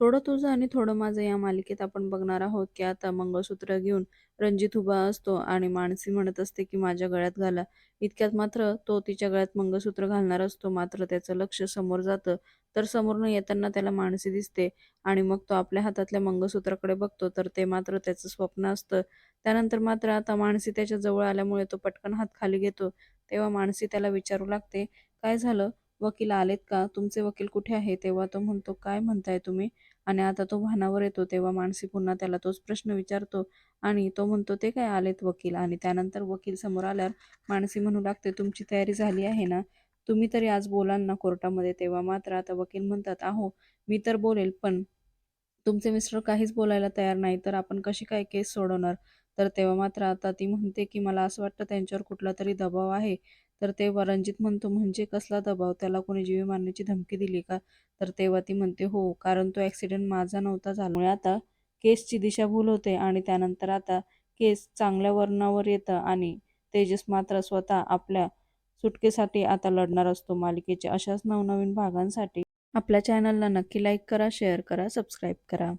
थोडं तुझं आणि थोडं माझं या मालिकेत आपण बघणार आहोत की आता मंगळसूत्र घेऊन रणजित उभा असतो आणि मानसी म्हणत असते की माझ्या गळ्यात घाला. इतक्यात मात्र तो तिच्या गळ्यात मंगळसूत्र घालणार असतो. मात्र त्याचं लक्ष समोर जातं. तर समोरनं येताना त्याला मानसी दिसते आणि मग तो आपल्या हातातल्या मंगळसूत्राकडे बघतो. तर ते मात्र त्याचं स्वप्न असतं. त्यानंतर मात्र आता मानसी त्याच्याजवळ आल्यामुळे तो पटकन हात खाली घेतो. तेव्हा मानसी त्याला विचारू लागते काय झालं? वकील आलेत का? तुमचे वकील कुठे आहे तेव्हा तो म्हणतो काय म्हणताय तुम्ही? आणि आता तो भानावर येतो. तेव्हा मानसी पुन्हा त्याला तोच प्रश्न विचारतो आणि तो म्हणतो ते काय आलेत वकील? आणि त्यानंतर वकील समोर आल्यावर मानसी म्हणू लागते तुमची तयारी झाली आहे ना? तुम्ही तरी आज बोलाल ना कोर्टामध्ये? तेव्हा मात्र आता वकील म्हणतात अहो मी तर बोलेल पण तुमचे मिस्टर काहीच बोलायला तयार नाही तर आपण कशी काय केस सोडवणार? तर तेव्हा मात्र आता ती म्हणते की मला असं वाटतं त्यांच्यावर कुठला तरी दबाव आहे तर तेव्हा रणजित म्हणतो म्हणजे कसला दबाव? त्याला कोणी जीवे मारण्याची धमकी दिली का? तर तेव्हा ती म्हणते हो कारण तो ॲक्सिडेंट माझा नव्हता झाल्यामुळे आता केसची दिशाभूल होते आणि त्यानंतर आता केस चांगल्या वर्णावर येतं आणि तेजस मात्र स्वतः आपल्या सुटकेसाठी आता लढणार असतो मालिकेच्या अशाच नवनवीन भागांसाठी. आपल्या चॅनलला नक्की लाईक करा शेअर करा सबस्क्राईब करा.